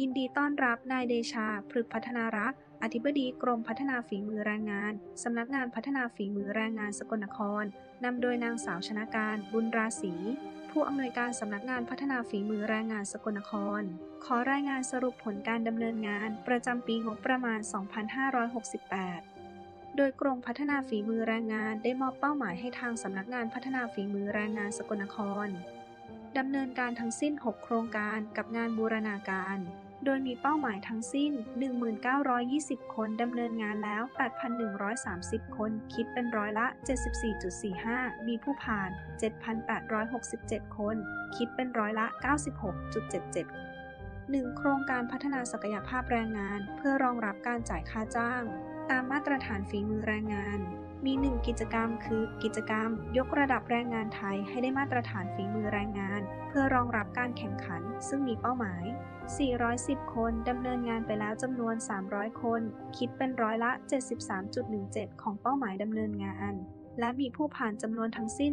ยินดีต้อนรับนายเดชา พฤกพัฒนารักษ์ อธิบดีกรมพัฒนาฝีมือแรงงาน สำนักงานพัฒนาฝีมือแรงงานสกลนคร นำโดยนางสาวชนะการ บุญราศีผู้อำนวยการสำนักงานพัฒนาฝีมือแรงงานสกลนคร ขอรายงานสรุปผลการดำเนินงาน ประจำปีงบประมาณ 2568โดยกรมพัฒนาฝีมือแรงงานได้มอบเป้าหมายให้ทางสำนักงานพัฒนาฝีมือแรงงานสกลนครดำเนินการทั้งสิ้น 6 โครงการกับงานบูรณาการ โดยมีเป้าหมายทั้งสิ้น 1920 คนดำเนินงานแล้ว 8,130 คน คิดเป็นร้อยละ 74.45 มีผู้ผ่าน 7,867 คน คิดเป็นร้อยละ 96.77 1. โครงการพัฒนาศักยภาพแรงงาน เพื่อรองรับการจ่ายค่าจ้าง ตามมาตรฐานฝีมือแรงงาน มีหนึ่งกิจกรรมคือกิจกรรม ยกระดับแรงงานไทยให้ได้มาตรฐานฝีมือแรงงาน เพื่อรองรับการแข่งขัน ซึ่งมีเป้าหมาย 410 คนดำเนินงานไปแล้วจำนวน 300 คน คิดเป็นร้อยละ 73.17 ของเป้าหมายดำเนินงาน และมีผู้ผ่านจำนวนทั้งสิ้น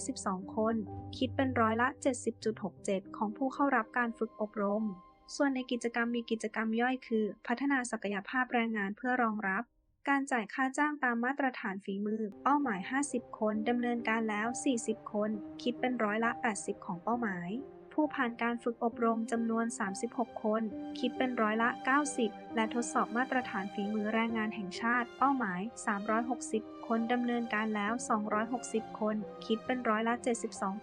212 คน คิดเป็นร้อยละ 70.67 ของผู้เข้ารับการฝึกอบรม ส่วนในกิจกรรมมีกิจกรรมย่อยคือ พัฒนาศักยภาพแรงงานเพื่อรองรับ การจ่ายค่าจ้างตามมาตรฐานฝีมือ เป้าหมาย 50 คนดำเนินการแล้ว 40 คน คิดเป็นร้อยละ 80 ของเป้าหมาย ผู้ผ่านการฝึกอบรมจำนวน 36 คน คิดเป็นร้อยละ 90 และทดสอบมาตรฐานฝีมือแรงงานแห่งชาติ เป้าหมาย 360 คนดำเนินการแล้ว 260 คน คิดเป็นร้อยละ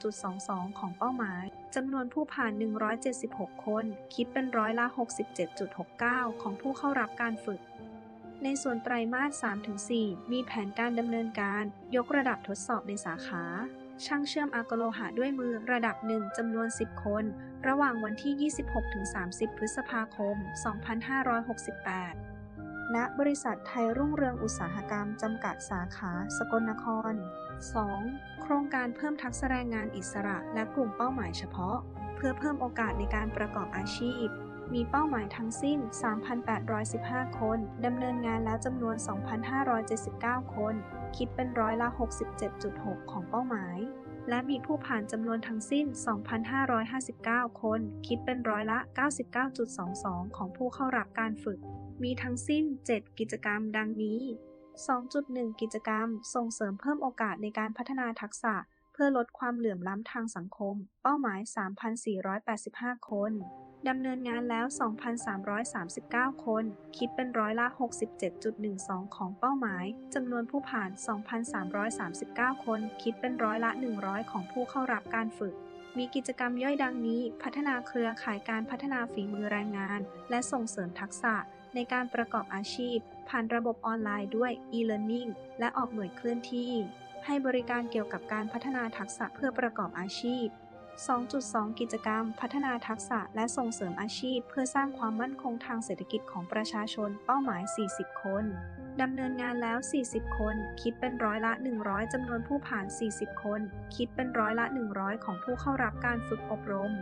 72.22 ของเป้าหมายจำนวนผู้ผ่าน 176 คน คิดเป็นร้อยละ 67.69 ของผู้เข้ารับการฝึก ในส่วนไตรมาส 3-4 มีแผนการดำเนินการยกระดับทดสอบในสาขา ช่างเชื่อมอะโกโลหะด้วยมือระดับ1จำนวน 10 คน ระหว่างวันที่ 26-30 พฤษภาคม 2568 ณ บริษัทไทยรุ่งเรืองอุตสาหกรรม จำกัดสาขาสกลนคร 2. โครงการเพิ่มทักษะแรงงานอิสระและกลุ่มเป้าหมายเฉพาะ เพื่อเพิ่มโอกาสในการประกอบอาชีพ มีเป้าหมายทั้งสิ้น 3,815 คน ดำเนินงานแล้วจำนวน 2,579 คน คิดเป็นร้อยละ 67.6 ของเป้าหมาย และมีผู้ผ่านจำนวนทั้งสิ้น 2,559 คน คิดเป็นร้อยละ 99.22 ของผู้เข้ารับการฝึก มีทั้งสิ้น 7 กิจกรรมดังนี้ 2.1 กิจกรรม ส่งเสริมเพิ่มโอกาสในการพัฒนาทักษะ เพื่อลดความเหลื่อมล้ำทางสังคม เป้าหมาย 3,485 คน ดำเนินงานแล้ว 2,339 คน คิดเป็นร้อยละ 67.12 ของเป้าหมาย จำนวนผู้ผ่าน 2,339 คน คิดเป็นร้อยละ 100 ของผู้เข้ารับการฝึก มีกิจกรรมย่อยดังนี้ พัฒนาเครือข่ายการพัฒนาฝีมือแรงงาน และส่งเสริมทักษะในการประกอบอาชีพ ผ่านระบบออนไลน์ด้วย e-learning และออกหน่วยเคลื่อนที่ ให้บริการเกี่ยวกับการพัฒนาทักษะเพื่อประกอบอาชีพ 2.2 กิจกรรม พัฒนาทักษะและส่งเสริมอาชีพ เพื่อสร้างความมั่นคงทางเศรษฐกิจของประชาชนเป้าหมาย 40 คนดำเนินงานแล้ว 40 คน คิดเป็นร้อยละ 100จำนวนผู้ผ่าน 40 คน คิดเป็นร้อยละ 100 ของผู้เข้ารับการฝึกอบรม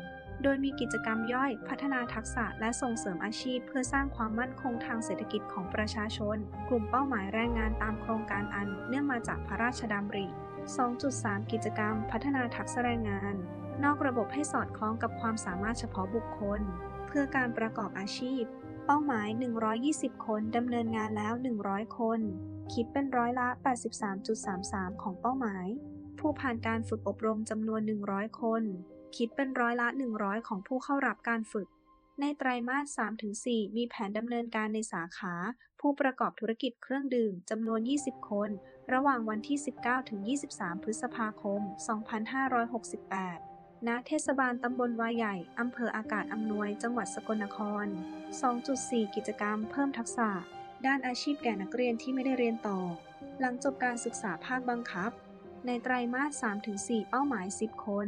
โดยมีกิจกรรมย่อยพัฒนาทักษะและส่งเสริมอาชีพ เพื่อสร้างความมั่นคงทางเศรษฐกิจของประชาชน กลุ่มเป้าหมายแรงงานตามโครงการอัน เนื่องมาจากพระราชดำริ 2.3 กิจกรรม พัฒนาทักษะแรงงาน นอกระบบให้สอดคล้องกับความสามารถเฉพาะบุคคล เพื่อการประกอบอาชีพ เป้าหมาย 120 คนดำเนินงานแล้ว 100 คน คิดเป็นร้อยละ 83.33 ของเป้าหมาย ผู้ผ่านการฝึกอบรมจำนวน 100 คน คิดเป็นร้อยละ 100 ของผู้เข้ารับการฝึก ในไตรมาส 3-4 มีแผนดำเนินการในสาขา ผู้ประกอบธุรกิจเครื่องดื่มจำนวน 20 คน ระหว่างวันที่ 19-23 พฤษภาคม 2568 ณ เทศบาลตำบลวาใหญ่ อำเภออากาศอำนวย จังหวัดสกลนคร 2.4 กิจกรรมเพิ่มทักษะ ด้านอาชีพแก่นักเรียนที่ไม่ได้เรียนต่อ หลังจบการศึกษาภาคบังคับ ในไตรมาส 3-4 เป้าหมาย 10 คน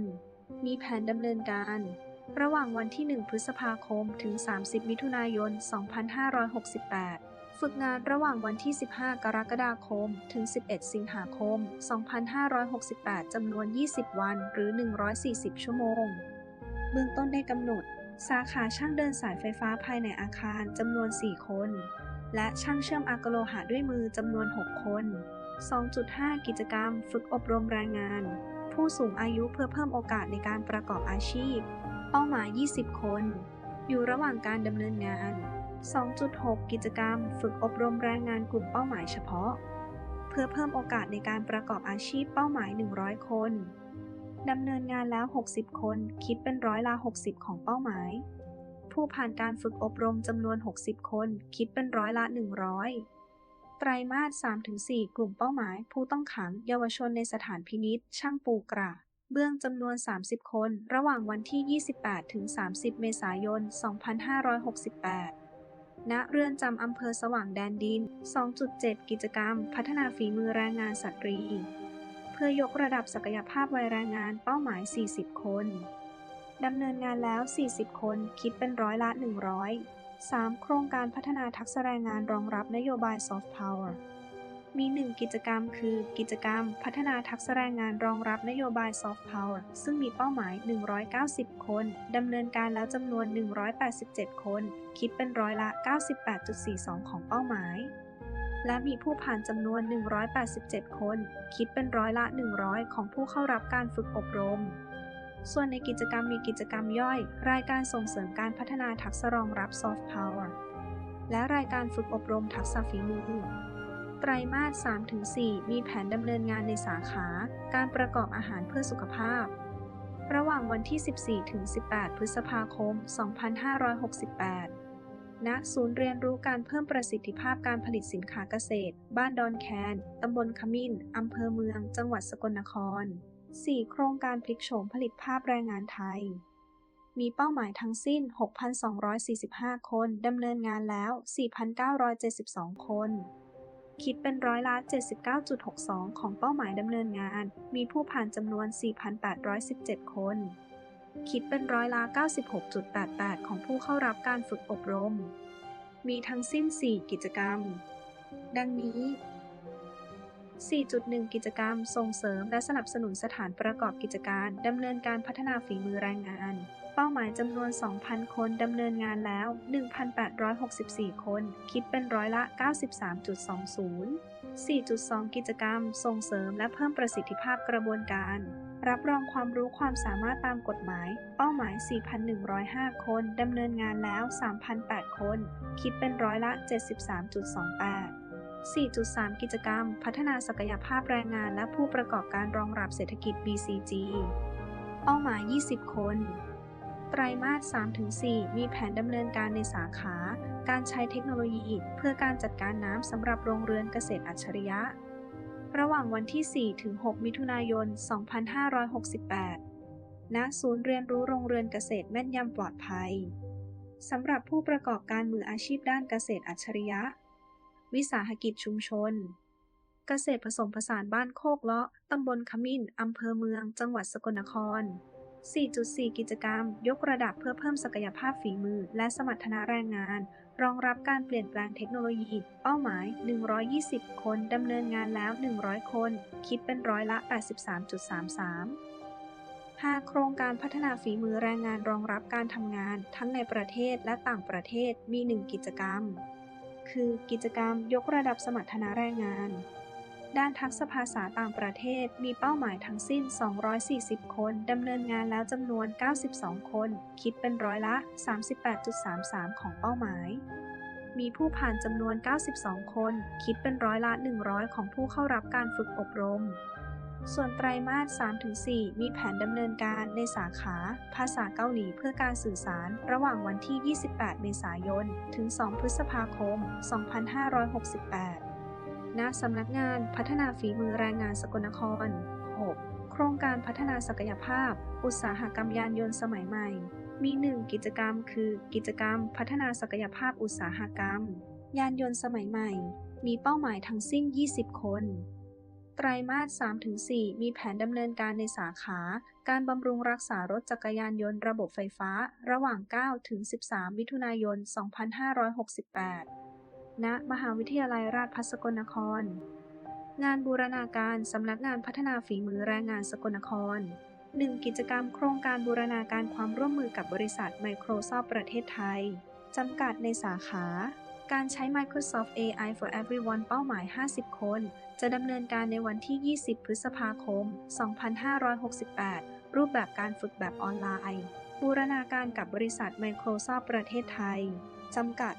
มีแผนดำเนินการ ระหว่างวันที่ 1 พฤษภาคม ถึง 30 มิถุนายน 2568 ฝึกงานระหว่างวันที่ 15 กรกฎาคม ถึง 11 สิงหาคม 2568 จำนวน 20 วัน หรือ 140 ชั่วโมง เบื้องต้นได้กำหนด สาขาช่างเดินสายไฟฟ้าภายในอาคารจำนวน 4 คน และช่างเชื่อมอะกโลหะด้วยมือจำนวน 6 คน 2.5 กิจกรรม ฝึกอบรมแรงงาน ผู้สูงอายุเพื่อเพิ่มโอกาสในการประกอบอาชีพ เป้าหมาย 20 คน อยู่ระหว่างการดำเนินงาน 2.6 กิจกรรม ฝึกอบรมแรงงานกลุ่มเป้าหมายเฉพาะ เพื่อเพิ่มโอกาสในการประกอบอาชีพเป้าหมาย 100 คนดำเนินงานแล้ว 60 คน คิดเป็นร้อยละ 60 ของเป้าหมาย ผู้ผ่านการฝึกอบรมจำนวน 60 คน คิดเป็นร้อยละ 100 ไตรมาส 3-4 กลุ่มเป้าหมาย ผู้ต้องขัง เยาวชนในสถานพินิษช่างปูกระ เบื้องจำนวน 30 คน ระหว่างวันที่ 28 ถึง 30 เมษายน 2568 ณ เรือนจำอำเภอสว่างแดนดิน 2.7 กิจกรรม พัฒนาฝีมือแรงงานสตรี เพื่อยกระดับศักยภาพวัยแรงงานเป้าหมาย 40 คน ดำเนินงานแล้ว 40 คน คิดเป็นร้อยละ 100 3. โครงการพัฒนาทักษะแรงงานรองรับนโยบาย Soft Power มี1กิจกรรมคือ กิจกรรม พัฒนาทักษะแรงงานรองรับนโยบาย Soft Power ซึ่งมีเป้าหมาย 190 คนดำเนินการแล้วจำนวน 187 คน คิดเป็นร้อยละ 98.42 ของเป้าหมาย และมีผู้ผ่านจำนวน 187 คน คิดเป็นร้อยละ 100 ของผู้เข้ารับการฝึกอบรมส่วนในกิจกรรมมีกิจกรรมย่อย รายการส่งเสริมการพัฒนาทักษะรองรับ Soft Power และรายการฝึกอบรมทักษะฝีมือ ไตรมาส 3-4 มีแผนดำเนินงานในสาขา การประกอบอาหารเพื่อสุขภาพ ระหว่างวันที่ 14-18 พฤษภาคม 2568 ณ ศูนย์เรียนรู้การเพิ่มประสิทธิภาพการผลิตสินค้าเกษตร บ้านดอนแคน ตำบลขมิ้น อำเภอเมือง จังหวัดสกลนคร 4 โครงการพลิกโฉมผลิตภาพแรงงานไทยมีเป้าหมายทั้งสิ้น 6,245 คน ดำเนินงานแล้ว 4,972 คน คิดเป็นร้อยละ 79.62 ของเป้าหมายดำเนินงาน มีผู้ผ่านจำนวน 4,817 คน คิดเป็นร้อยละ 96.88 ของผู้เข้ารับการฝึกอบรม มีทั้งสิ้น 4 กิจกรรม ดังนี้ 4.1 กิจกรรม ส่งเสริมและสนับสนุนสถานประกอบกิจการ ดำเนินการพัฒนาฝีมือแรงงาน เป้าหมายจำนวน 2,000 คนดำเนินงานแล้ว 1,864 คน คิดเป็นร้อยละ 93.20 4.2 กิจกรรม ส่งเสริมและเพิ่มประสิทธิภาพกระบวนการ รับรองความรู้ความสามารถตามกฎหมาย เป้าหมาย 4,105 คนดำเนินงานแล้ว 3,008 คน คิดเป็นร้อยละ 73.28 4.3 กิจกรรม พัฒนาศักยภาพแรงงานและผู้ประกอบการรองรับเศรษฐกิจ BCG เป้าหมาย 20 คน ไตรมาส 3-4 มีแผนดำเนินการในสาขา การใช้เทคโนโลยี เพื่อการจัดการน้ำสำหรับโรงเรือนเกษตรอัจฉริยะ ระหว่างวันที่ 4-6 มิถุนายน 2568 ณ ศูนย์เรียนรู้โรงเรือนเกษตรแม่นยำปลอดภัย สำหรับผู้ประกอบการมืออาชีพด้านเกษตรอัจฉริยะ วิสาหกิจชุมชน เกษตรผสมผสานบ้านโคกเลาะ ตำบลขมิ้น อำเภอเมือง จังหวัดสกลนคร 4.4 กิจกรรม ยกระดับเพื่อเพิ่มศักยภาพฝีมือ และสมรรถนะแรงงาน รองรับการเปลี่ยนแปลงเทคโนโลยี เป้าหมาย 120 คนดำเนินงานแล้ว 100 คน คิดเป็นร้อยละ 83.33 5 โครงการพัฒนาฝีมือแรงงานรองรับการทำงานทั้งในประเทศและต่างประเทศมี 1 กิจกรรม คือกิจกรรมยกระดับสมรรถนะแรงงาน ด้านทักษะภาษาต่างประเทศมีเป้าหมายทั้งสิ้น 240 คนดำเนินงานแล้วจำนวน 92 คน คิดเป็นร้อยละ 38.33 ของเป้าหมาย มีผู้ผ่านจำนวน 92 คน คิดเป็นร้อยละ 100 ของผู้เข้ารับการฝึกอบรม ส่วนไตรมาส 3-4 มีแผนดำเนินการในสาขา ภาษาเกาหลีเพื่อการสื่อสาร ระหว่างวันที่ 28 เมษายน ถึง 2 พฤษภาคม 2568 ณสำนักงานพัฒนาฝีมือแรงงานสกลนคร 6. โครงการพัฒนาศักยภาพ อุตสาหกรรมยานยนต์สมัยใหม่ มี 1 กิจกรรมคือกิจกรรมพัฒนาศักยภาพอุตสาหกรรม ยานยนต์สมัยใหม่ มีเป้าหมายทั้งสิ้น 20 คน ไตรมาส 3-4 มีแผนดำเนินการในสาขา การบำรุงรักษารถจักรยานยนต์ระบบไฟฟ้า ระหว่าง 9-13 มิถุนายน 2568 ณ มหาวิทยาลัยราชภัฏสกลนคร งานบูรณาการสำนักงานพัฒนาฝีมือแรงงานสกลนคร 1. กิจกรรมโครงการบูรณาการความร่วมมือกับบริษัท Microsoft ประเทศไทย จำกัดในสาขา การใช้ Microsoft AI for Everyone เป้าหมาย 50 คน จะดำเนินการในวันที่ 20 พฤษภาคม 2568 รูปแบบการฝึกแบบออนไลน์ บูรณาการกับบริษัท Microsoft ประเทศไทย จำกัด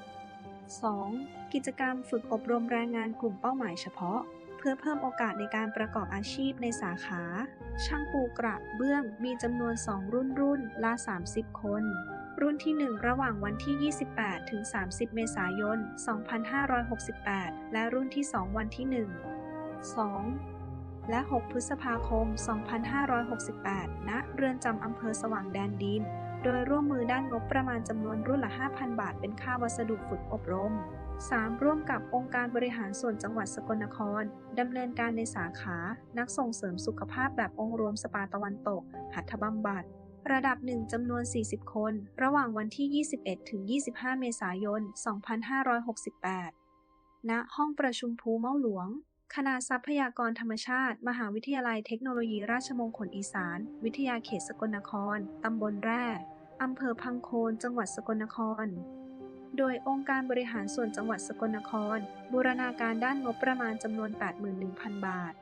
2. กิจกรรมฝึกอบรมแรงงานกลุ่มเป้าหมายเฉพาะ เพื่อเพิ่มโอกาสในการประกอบอาชีพในสาขา ช่างปูกระเบื้องมีจำนวน 2 รุ่นรุ่นละ 30 คน รุ่นที่ 1 ระหว่างวันที่ 28 ถึง 30 เมษายน 2568 และรุ่นที่ 2 วันที่ 1 2และ 6 พฤษภาคม 2568 ณ เรือนจำอำเภอสว่างแดนดิน โดยร่วมมือด้านงบประมาณจำนวนรุ่นละ 5,000 บาท เป็นค่าวัสดุฝึกอบรม 3. ร่วมกับองค์การบริหารส่วนจังหวัดสกลนครดำเนินการในสาขา นักส่งเสริมสุขภาพแบบองค์รวมสปาตะวันตก หัตถบำบัด ระดับ 1จำนวน 40 คน ระหว่างวันที่ 21 ถึง 25 เมษายน 2568 ณ ห้องประชุมภูเมาหลวง คณะทรัพยากรธรรมชาติ มหาวิทยาลัยเทคโนโลยีราชมงคลอีสาน วิทยาเขตสกลนคร ตำบลแร่ อำเภอพังโคน จังหวัดสกลนคร โดยองค์การบริหารส่วนจังหวัดสกลนคร บูรณาการด้านงบประมาณจำนวน 81,000 บาท